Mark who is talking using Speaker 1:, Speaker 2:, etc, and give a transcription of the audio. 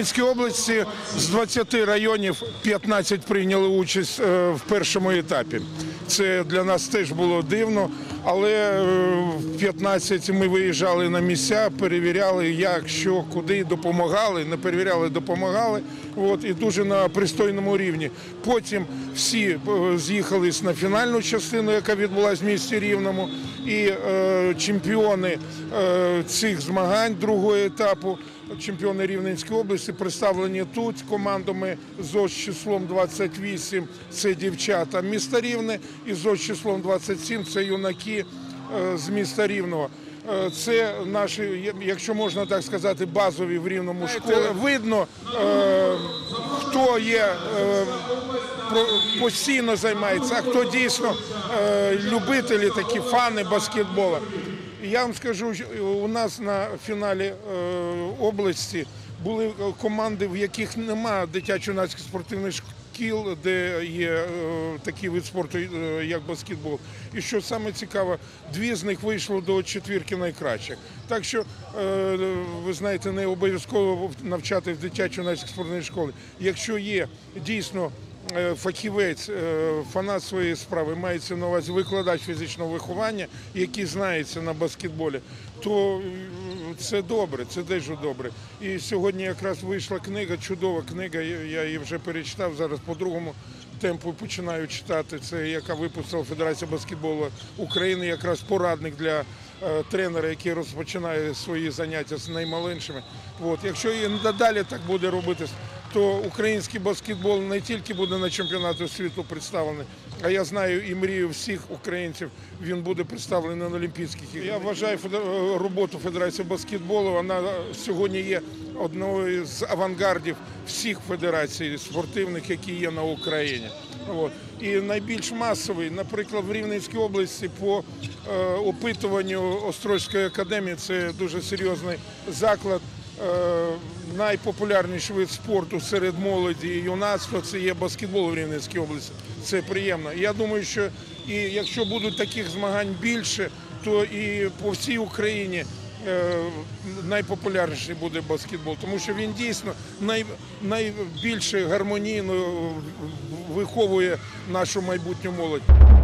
Speaker 1: Рівненській області з 20 районів 15 прийняли участь е, в першому етапі. Це для нас теж було дивно, але е, в 15 ми виїжджали на місця, перевіряли, як, що, куди, допомагали, не перевіряли, допомагали. От, і дуже на пристойному рівні. Потім всі е, з'їхались на фінальну частину, яка відбулася в місті Рівному. І е, чемпіони е, цих змагань другого етапу чемпіони Рівненської області представлені тут командами ЗОЖ з числом 28 – це дівчата міста Рівне, і ЗОЖ з числом 27 – це юнаки е, з міста Рівного. Е, Це наші, якщо можна так сказати, базові в рівному школи. Видно, е, хто є постійно займається, а хто дійсно любителі, такі фани баскетболу. Я вам скажу, у нас на фіналі області були команди, в яких немає дитячо-юнацьких спортивних шкіл, де є е, такий вид спорту, е, як баскетбол. І що саме цікаво, дві з них вийшло до четвірки найкращих. Так що, е, ви знаєте, не обов'язково навчати в дитячо-юнацькій спортивній школі. Якщо є дійсно фахівець, е, фанат своєї справи, мається на увазі викладач фізичного виховання, який знається на баскетболі, то е, це добре, це дуже добре. І сьогодні якраз вийшла книга, чудова книга. я- її вже перечитав зараз по другому. Темпу починаю читати. Це яка випустила Федерація баскетболу України, якраз порадник для е, тренера, який розпочинає свої заняття з наймаленшими. От, якщо і надалі так буде робити, то український баскетбол не тільки буде на чемпіонаті світу представлений, а я знаю і мрію всіх українців. Він буде представлений на Олімпійських іграх. Я вважаю роботу Федерації баскетболу. Вона сьогодні є одною з авангардів всіх федерацій спортивних, які є на Україні. От. І найбільш масовий, наприклад, в Рівненській області по е, опитуванню Острозької академії, це дуже серйозний заклад. Найпопулярніший вид спорту серед молоді і юнацтва це є баскетбол в Рівненській області. Це приємно. Я думаю, що і якщо будуть таких змагань більше, то і по всій Україні е, найпопулярніший буде баскетбол, тому що він дійсно най, найбільше гармонійно виховує нашу майбутню молодь.